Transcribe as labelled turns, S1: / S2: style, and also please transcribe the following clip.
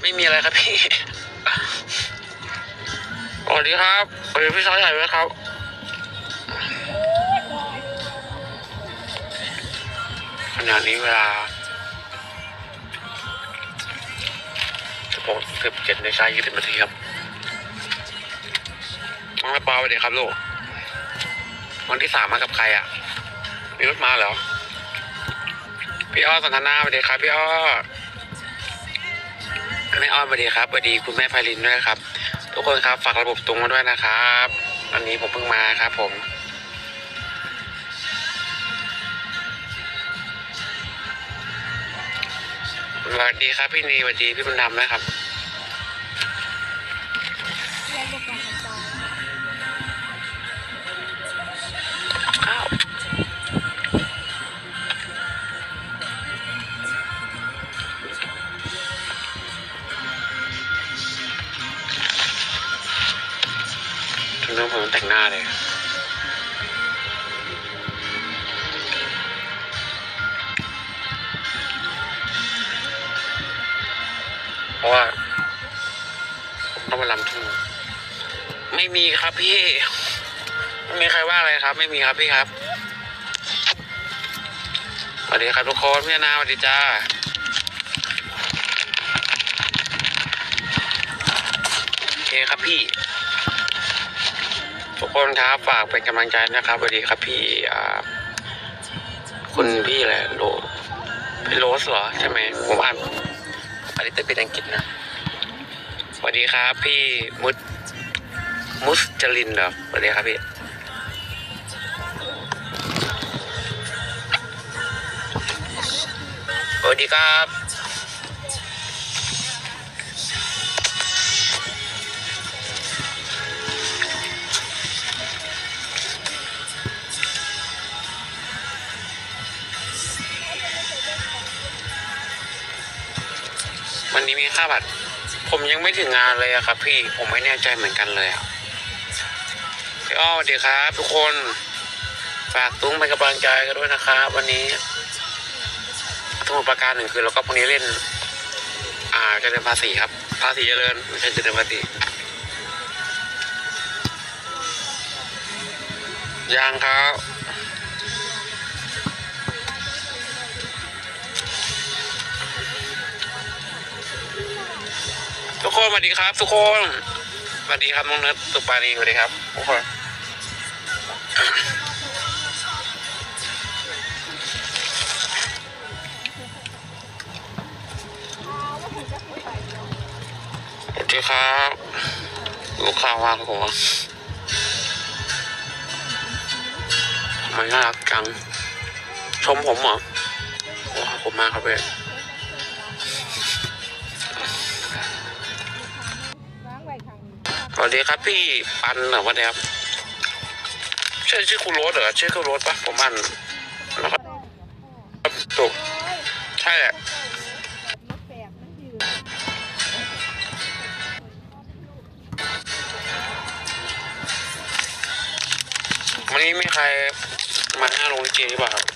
S1: ไม่มีอะไรครับพี่สวัสดีครับสวัสดีพี่ชายใหญ่ไหมครับขณะนี้เวลาสิบหกสิบเจ็ดในชายยี่สิบนาทีครับน้องแม่ปาสวัสดีครับลูกวันที่สามมากับใครอะ มีรถมาเหรอ พี่อ้อสันทนาสวัสดีครับพี่อ้อ แม่อ้อสวัสดีครับสวัสดีคุณแม่ไพลินด้วยครับ ทุกคนครับฝากระบบตรงมาด้วยนะครับวันนี้ผมเพิ่งมาครับผมสวัสดีครับพี่นีสวัสดีพี่บุญธรรมนะครับ ถึงต้องผมแต่งหน้าเลยเพราะว่าผมต้องมาลำทุ่งไม่มีครับพี่ ไม่มีใครว่าอะไรครับ ไม่มีครับพี่ครับสวัสดีครับทุกคนพี่นาสวัสดีจ้าโอเคครับพี่ คนครับฝากเป็นกำลังใจนะครับสวัสดีครับพี่คุณพี่อะไรโรพี่โรสเหรอใช่ไหมผมอ่านอันนี้เป็นอังกฤษนะสวัสดีครับ พี่มุดมุสจลินเหรอสวัสดีครับพี่สวัสดีครับ วันนี้มีค่าบัตร ผมยังไม่ถึงงานเลยอะครับ พี่ผมไม่แน่ใจเหมือนกันเลยอะพี่อ้อสวัสดีครับ ทุกคนฝากตุ้งเป็นกำลังใจกันด้วยนะครับวันนี้สมุดประการหนึ่งคือเราก็พรุ่งนี้เล่น อ่าจะเจริญภาษีครับ ภาษีเจริญไม่ใช่เจริญภาษียังครับ คนสวัสดีครับ ทุกคนสวัสดีครับน้องเนิร์ดสุปานีสวัสดีครับทุกคนสวัสดีครับ ลูกค้าว่างผมทำไมน่ารักจัง ชมผมเหรอโอ้ขอบคุณมากครับเพื่อน วัสดีครับพี่ปันเหรอวันนี้ครับใช่ชื่อคุณโรสเหรอชื่อคุณโรสปะผมอ่านแล้วก็ถูกใช่แหละ
S2: มันแปลกมันยืด
S1: วันนี้มีใครมาหน้าโรงลิเกหรือเปล่าครับ